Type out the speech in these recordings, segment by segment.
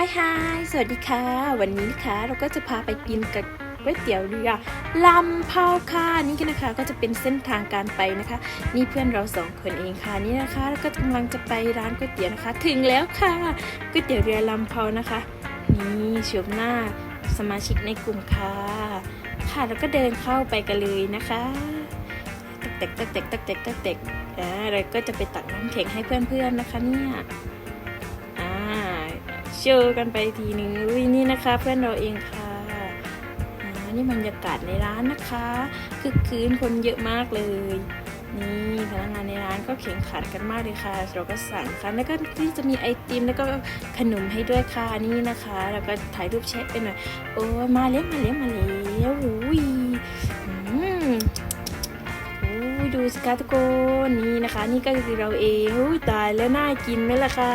ฮายฮายสวัสดีค่ะ วันนี้นะคะเราก็จะพาไปกินกับก๋วยเตี๋ยวเรือลำเผาค่ะนี่กันนะคะก็จะเป็นเส้นทางการไปนะคะ นี่เพื่อนเราสองคนเองค่ะนี่นะคะแล้วก็กำลังจะไปร้านก๋วยเตี๋ยวนะคะ ถึงแล้วค่ะก๋วยเตี๋ยวเรือลำเผานะคะ นี่ชมหน้าสมาชิกในกลุ่มค่ะ ค่ะแล้วก็เดินเข้าไปกันเลยนะคะตักเต็กตักเต็กตักเต็กตักเต็กอ่าเราก็จะไปตักน้ำแข็งให้เพื่อนๆนะคะเนี่ย เจอกันไปทีนึงอุ้ยนี่นะคะ เพื่อนเราเองค่ะนี่บรรยากาศในร้านนะคะคือคืนคนเยอะมากเลย นี่พนักงานในร้านก็แข่งขันกันมากเลยค่ะ เราก็สั่งค่ะแล้วก็ที่จะมีไอติมแล้วก็ขนมให้ด้วยค่ะนี่นะคะ แล้วก็ถ่ายรูปแชทไปหน่อยโอ้มาเลี้ยมาเลี้ยมาเลี้ยวอุ้ยอือดูสิคะทุกคนนี่นะคะ นี่ก็คือเราเองตายแล้วน่ากินไหมล่ะคะ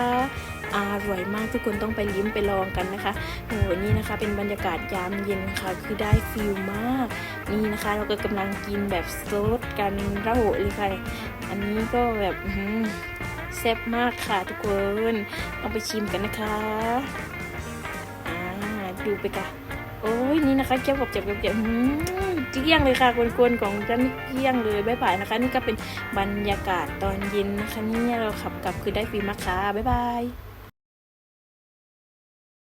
อร่อยมากทุกคนต้องไปลิ้มไปลองกันนะคะโอ้โหนี่นะคะเป็นบรรยากาศยามเย็นค่ะ คือได้ฟิลมาก นี่นะคะเราก็กำลังกินแบบซดกันระโหเลยค่ะ อันนี้ก็แบบแซ่บมากค่ะทุกคนต้องไปชิมกันนะคะอ่าดูไปค่ะโอ้ยนี่นะคะเกี๊ยวกับเจ็บกับเจ็บอื้อหือเกลี้ยงเลยค่ะกวนๆของฉันนี่เกลี้ยงเลยบ๊ายบายนะคะ นี่ก็เป็นบรรยากาศตอนเย็นนะคะนี่เราขับกลับคือได้ฟิลมากค่ะบ๊ายบาย